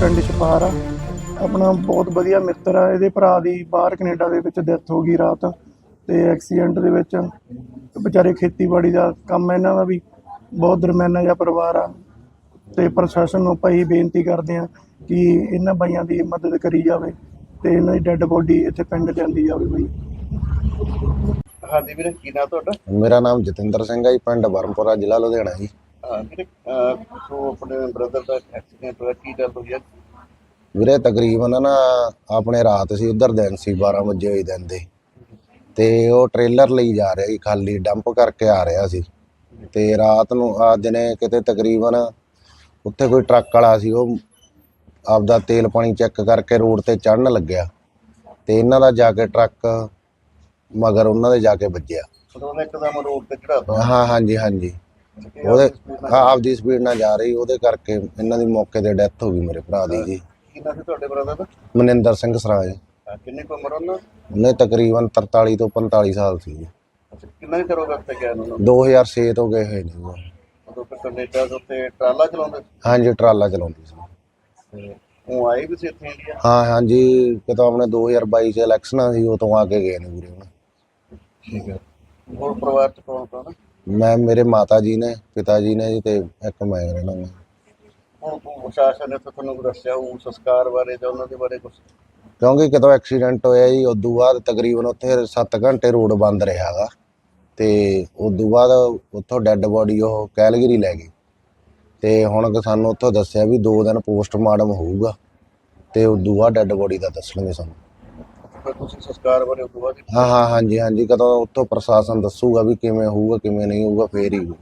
ਪਿੰਡ ਛਪਾਰ ਆ। ਆਪਣਾ ਬਹੁਤ ਵਧੀਆ ਮਿੱਤਰ ਆ। ਇਹਦੇ ਭਰਾ ਦੀ ਬਾਹਰ ਕੈਨੇਡਾ ਦੇ ਵਿੱਚ ਡੈਥ ਹੋ ਗਈ ਰਾਤ ਤੇ ਐਕਸੀਡੈਂਟ ਦੇ ਵਿੱਚ। ਵਿਚਾਰੇ ਖੇਤੀਬਾੜੀ ਦਾ ਕੰਮ ਹੈ ਇਹਨਾਂ ਦਾ ਵੀ। ਬਹੁਤ ਦਰਮਿਆਨਾ ਜਿਹਾ ਪਰਿਵਾਰ ਆ। ਤੇ ਪ੍ਰਸ਼ਾਸਨ ਨੂੰ ਆਪਾਂ ਇਹੀ ਬੇਨਤੀ ਕਰਦੇ ਆ ਕਿ ਇਹਨਾਂ ਬਾਈਆਂ ਦੀ ਮਦਦ ਕਰੀ ਜਾਵੇ ਤੇ ਇਹਨਾਂ ਦੀ ਡੈੱਡ ਬੋਡੀ ਇੱਥੇ ਪਿੰਡ ਲਿਆਂਦੀ ਜਾਵੇ ਬਈ। ਹਾਂਜੀ ਵੀਰੇ ਕੀ ਨਾਂ ਤੁਹਾਡਾ? ਮੇਰਾ ਨਾਮ ਜਤਿੰਦਰ ਸਿੰਘ ਹੈ ਜੀ ਪਿੰਡ ਬਰਮਪੁਰਾ ਜ਼ਿਲ੍ਹਾ ਲੁਧਿਆਣਾ ਜੀ। ਹਾਂ ਸੋ ਆਪਣੇ ਬ੍ਰਦਰ ਦਾ ਐਕਸੀਡੈਂਟ ਹੋਇਆ ਕੀ ਗੱਲ ਹੋਈ ਹੈ ਵੀਰੇ ਤਕਰੀਬਨ ਨਾ ਆਪਣੇ ਰਾਤ ਸੀ ਉਧਰ ਦਿਨ ਸੀ 12 ਵਜੇ ਹੋਈ ਦਿਨ ਦੇ। ਤੇ ਉਹ ਟ੍ਰੇਲਰ ਲਈ ਜਾ ਰਿਹਾ ਸੀ ਖਾਲੀ ਡੰਪ ਕਰਕੇ ਆ ਰਿਹਾ ਸੀ। ਤੇ ਰਾਤ ਨੂੰ ਆ ਦਿਨੇ ਕਿਤੇ ਤਕਰੀਬਨ ਉੱਥੇ ਕੋਈ ਟਰੱਕ ਵਾਲਾ ਸੀ ਉਹ ਆਪਦਾ ਤੇਲ ਪਾਣੀ ਚੈੱਕ ਕਰਕੇ ਰੋਡ ਤੇ ਚੜਨ ਲੱਗਿਆ। ਤੇ ਇਹਨਾਂ ਦਾ ਜਾ ਕੇ ਟਰੱਕ ਮਗਰ ਉਹਨਾਂ ਦੇ ਜਾ ਕੇ ਵੱਜਿਆ। ਉਹਨੇ ਇੱਕਦਮ ਰੋਡ ਤੇ ਚੜਾਤਾ ਹਾਂ ਹਾਂਜੀ ਹਾਂਜੀ। ਉਹਦੇ ਆਪਦੀ ਸਪੀਡ ਨਾਲ ਜਾ ਰਹੀ ਉਹਦੇ ਕਰਕੇ ਇਹਨਾਂ ਦੀ ਮੌਕੇ ਤੇ ਡੈਥ ਹੋ ਗਈ ਮੇਰੇ ਭਰਾ ਦੀ ਜੀ। ਕੀ ਨਾਂ ਸੀ ਤੁਹਾਡੇ ਬ੍ਰਦਰ ਦਾ? ਮਨਿੰਦਰ ਸਿੰਘ ਸਰਾਜ। ਕਿੰਨੀ ਕੁ ਉਮਰ ਉਹਨਾਂ ਉਹਨੇ ਤਕਰੀਬਨ 43 ਤੋਂ 45 ਸਾਲ ਸੀ ਜੀ। ਅੱਛਾ ਕਿੰਨਾ ਕੁ ਕਰੋਗਾ ਉੱਤੇ ਗਿਆ ਉਹਨਾਂ ਨੂੰ? 2006 ਤੋਂ ਗਏ ਹੋਏ ਨੇ ਉਹ। ਉਦੋਂ ਫਿਰ ਕੈਨੇਡਾ ਦੇ ਉੱਤੇ ਟਰਾਲਾ ਚਲਾਉਂਦੇ ਸੀ? ਹਾਂਜੀ ਟਰਾਲਾ ਚਲਾਉਂਦੇ ਸੀ। ਤੇ ਉਹ ਆਏ ਵੀ ਸੀ ਇੱਥੇ ਇੰਡੀਆ? ਹਾਂ ਹਾਂਜੀ ਕਿਤੋਂ ਆਪਣੇ 2022 ਚ ਇਲੈਕਸ਼ਨਾਂ ਸੀ ਉਹ ਤੋਂ ਆ ਕੇ ਗਏ ਨੇ ਵੀਰੇ ਹੁਣ। ਠੀਕ ਹੈ। ਹੋਰ ਪਰਿਵਾਰ ਚ ਕੌਣ ਕੌਣ? ਮੈਂ ਮੇਰੇ ਮਾਤਾ ਜੀ ਨੇ ਪਿਤਾ ਜੀ ਨੇ ਜੀ ਤੇ ਇੱਕ ਮੈਂ ਰਹਿਣਾ ਮੈਂ ਹੁਣ ਪ੍ਰਸ਼ਾਸਨ ਨੇ ਤਾਂ ਤੁਹਾਨੂੰ ਦੱਸਿਆ ਉਹ ਸੰਸਕਾਰ ਬਾਰੇ ਜਾਂ ਉਹਨਾਂ ਦੇ ਬਾਰੇ ਕੁਝ ਕਿਉਂਕਿ ਕਿਤੋਂ ਐਕਸੀਡੈਂਟ ਹੋਇਆ ਜੀ ਉਦੋਂ ਬਾਅਦ ਤਕਰੀਬਨ ਉੱਥੇ 7 ਘੰਟੇ ਰੋਡ ਬੰਦ ਰਿਹਾਗਾ ਤੇ ਉਦੋਂ ਬਾਅਦ ਉੱਥੋਂ ਡੈੱਡ ਬੋਡੀ ਉਹ ਕੈਲਗਰੀ ਲੈ ਗਏ ਤੇ ਹੁਣ ਕਿ ਸਾਨੂੰ ਉੱਥੋਂ ਦੱਸਿਆ ਵੀ 2 ਦਿਨ ਪੋਸਟਮਾਰਟਮ ਹੋਊਗਾ। ਤੇ ਉਦੋਂ ਬਾਅਦ ਡੈੱਡ ਬੋਡੀ ਦਾ ਦੱਸਣਗੇ ਸਾਨੂੰ। ਫਿਰ ਤੁਸੀਂ ਸੰਸਕਾਰ ਬਾਰੇ ਉਸ ਬਾਅਦ ਹਾਂ ਹਾਂ, ਹਾਂਜੀ ਹਾਂਜੀ ਕਦੋਂ ਉੱਥੋਂ ਪ੍ਰਸ਼ਾਸਨ ਦੱਸੂਗਾ ਵੀ ਕਿਵੇਂ ਹੋਊਗਾ, ਕਿਵੇਂ ਨਹੀਂ ਹੋਊਗਾ, ਫੇਰ ਹੀ ਹੋਊ।